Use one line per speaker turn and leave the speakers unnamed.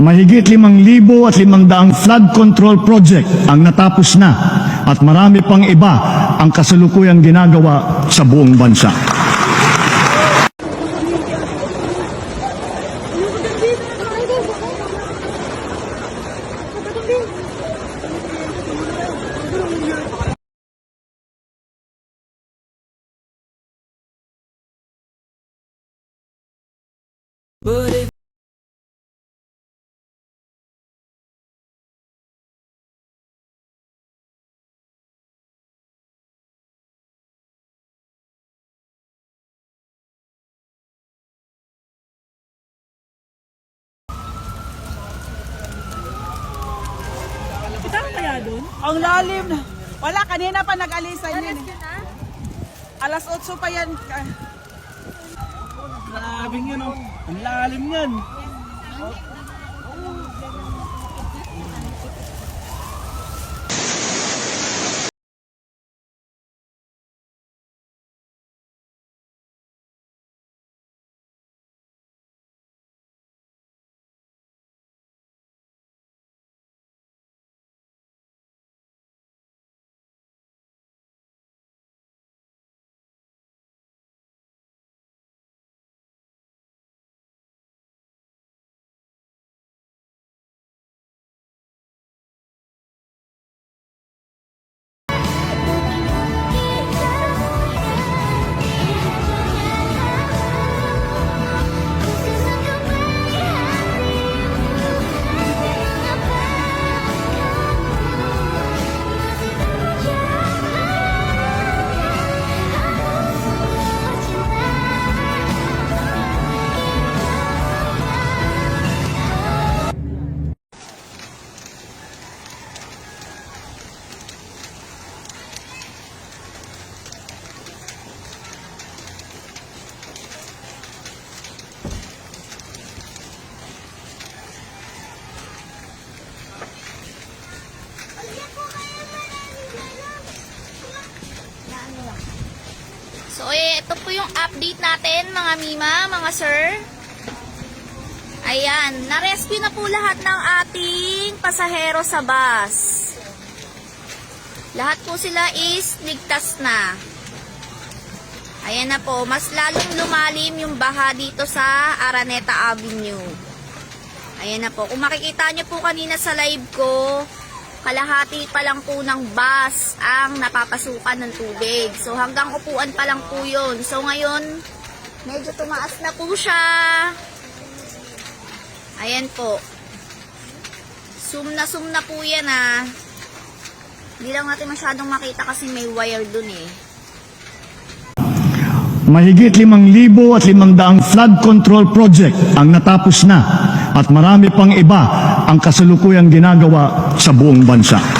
Mahigit limang libo at limangdaang flood control project ang natapos na at marami pang iba ang kasalukuyang ginagawa sa buong bansa.
Saan
Ang lalim na. Wala, kanina pa nag-alisan yun. eh. Alas 8 pa yan.
Grabe yun oh. Ang lalim yan.
So, eh, ito po yung update natin, mga Mima, mga Sir. Ayan, na-rescue na po lahat ng ating pasahero sa bus. Lahat po sila is ligtas na. Ayan na po, mas lalong lumalim yung baha dito sa Araneta Avenue. Ayan na po, kung makikita nyo po kanina sa live ko, kalahati pa lang po ng bus ang napapasukan ng tubig. So hanggang upuan pa lang po yun. So ngayon, medyo tumaas na po siya. Ayan po. Zoom na zoom na po yan ah. Hindi lang natin masyadong makita kasi may wire dun eh.
Mahigit limang libo at limangdaang flood control project ang natapos na at marami pang iba ang kasalukuyang ginagawa sa buong bansa.